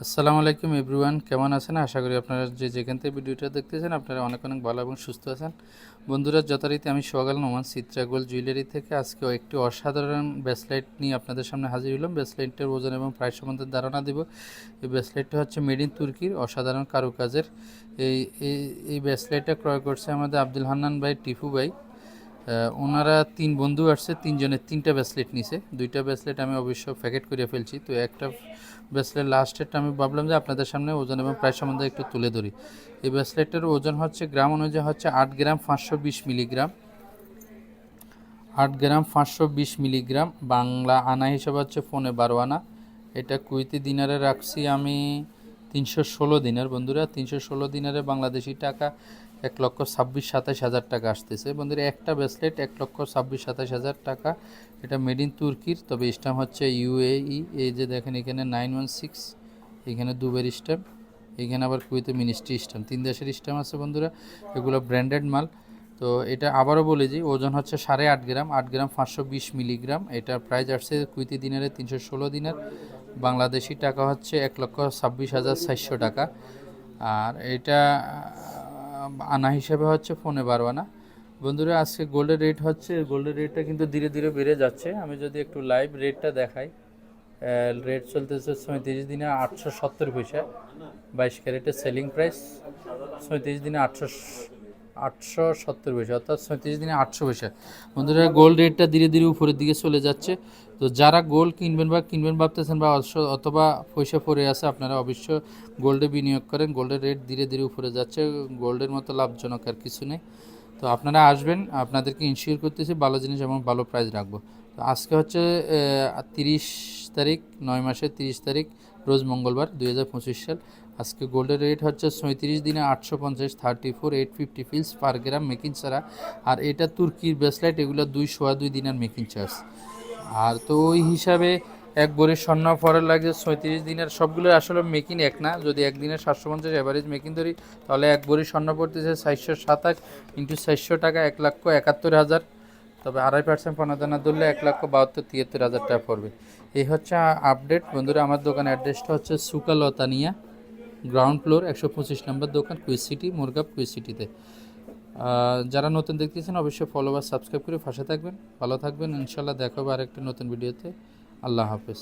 আসসালামু আলাইকুম এভরিওয়ান, কেমন আছেন? আশা করি আপনারা যে যেখান থেকে ভিডিওটা দেখতেছেন, আপনারা অনেক অনেক ভালো এবং সুস্থ আছেন। বন্ধুরা, যথারীতি আমি সোহাগাল নোমান চিত্রাগোল জুয়েলারি থেকে আজকে একটি অসাধারণ ব্রেসলাইট নিয়ে আপনাদের সামনে হাজির হলাম। ব্রেসলাইটটার ওজন এবং প্রাইস সম্বন্ধে ধারণা দেব। এই ব্রেসলাইটটা হচ্ছে মেড ইন তুর্কির অসাধারণ কারুকাজের। এই, এই- ব্রেসলাইটটা ক্রয় করছে আমাদের আব্দুল হান্নান ভাই, টিফু ভাই। ওনারা তিন বন্ধু আসছে, তিনজনের তিনটা ব্রেসলেট নিছে। দুইটা ব্রেসলেট আমি অবশ্য প্যাকেট করে ফেলছি। তো একটা ব্রেসলেট লাস্টেরটা আমি ভাবলাম যে আপনাদের সামনে ওজন এবং প্রাইস সম্বন্ধে একটু তুলে ধরি। এই ব্রেসলেটটার ওজন হচ্ছে, গ্রাম অনুযায়ী হচ্ছে আট গ্রাম পাঁচশো বিশ মিলিগ্রাম। আট গ্রাম পাঁচশো বিশ মিলিগ্রাম। বাংলা আনা হিসাবে হচ্ছে ফোনে বারো আনা। এটা কুইতি দিনারে রাখছি আমি তিনশো ষোলো দিনের বন্ধুরা। তিনশো ষোলো দিনারে বাংলাদেশি টাকা এক লক্ষ ছাব্বিশ সাতাশ হাজার টাকা আসতেছে। বন্ধুরা, একটা ব্রেসলেট এক লক্ষ ছাব্বিশ সাতাশ হাজার টাকা। এটা মেড ইন তুর্কির তবে স্ট্যাম্প হচ্ছে ইউএই এই যে দেখেন, এখানে নাইন ওয়ান সিক্স এখানে দুবের স্ট্যাম্প এখানে আবার কুয়েতে মিনিস্ট্রি স্ট্যাম্প তিন দেশের স্ট্যাম্প আছে বন্ধুরা, এগুলো ব্র্যান্ডেড মাল। তো এটা আবারও বলে যে, ওজন হচ্ছে সাড়ে আট গ্রাম আট গ্রাম পাঁচশো বিশ মিলিগ্রাম। এটার প্রাইস আসছে কুইতি দিনারে তিনশো ষোলো দিনের। বাংলাদেশি টাকা হচ্ছে এক লক্ষ ছাব্বিশ হাজার চারশো টাকা। আর এটা আনা হিসাবে হচ্ছে ফোনে বারো আনা বন্ধুরা, আজকে গোল্ডের রেট হচ্ছে, গোল্ডের রেটটা কিন্তু ধীরে ধীরে বেড়ে যাচ্ছে। আমি যদি একটু লাইভ রেটটা দেখাই রেট চলতেছে সৈঁত্রিশ দিনে আটশো সত্তর পয়সা, বাইশ ক্যারেটের সেলিং প্রাইস সৈঁত্রিশ দিনে আটশো আটশো সত্তর পয়সা, অর্থাৎ সৈঁত্রিশ দিনে আটশো পয়সা। বন্ধুরা গোল্ড রেটটা ধীরে ধীরে উপরের দিকে চলে যাচ্ছে। তো যারা গোল্ড কিনবেন বা কিনবেন ভাবতেছেন বা অথবা পয়সা পড়ে আছে, আপনারা অবশ্য গোল্ডে বিনিয়োগ করেন। গোল্ডের রেট ধীরে ধীরে উপরে যাচ্ছে। গোল্ডের মতো লাভজনক আর কিছু নেই। তো আপনারা আসবেন, আপনাদেরকে ইনশিওর করতেছি, ভালো জিনিস এবং ভালো প্রাইস রাখব। তো আজকে হচ্ছে তিরিশ তারিখ, নয় মাসের তিরিশ তারিখ, রোজ মঙ্গলবার, দুই সাল। আজকে গোল্ডের রেট হচ্ছে সৈঁত্রিশ দিনে আটশো পঞ্চাশ thirty four eight fifty fils per gram making ছাড়া। আর এটা তুর্কির ব্রেসলাইট এগুলো দুই সোয়া দুই দিনের মেকিং চার্জ আর তো ওই হিসাবে এক বড়ি স্বর্ণ ফরের লাগে সৈঁত্রিশ দিনের। সবগুলো আসলে মেকিং এক না। যদি একদিনের সাতশো পঞ্চাশ অ্যাভারেজ মেকিং ধরি, তাহলে এক বড়ি স্বর্ণ পড়তেছে চারশো সাতাশ ইন্টু চারশো টাকা, এক লক্ষ একাত্তর হাজার। তবে আড়াই পার্সেন্ট পনেরো ধরলে এক লক্ষ বাহাত্তর, তিয়াত্তর হাজার টাকা পড়বে। এই হচ্ছে আপডেট বন্ধুরা, আমার দোকান অ্যাড্রেসটা হচ্ছে সুকালতানিয়া। গ্রাউন্ড ফ্লোর একশো পঁচিশ নম্বর দোকান কুইজ সিটি মোরগাপ কুইজ সিটিতে যারা নতুন দেখতেছেন, অবশ্যই ফলো বা সাবস্ক্রাইব করে ফাঁসে থাকবেন। ভালো থাকবেন। ইনশাল্লাহ দেখাবো আরেকটা নতুন ভিডিওতে আল্লাহ হাফেজ।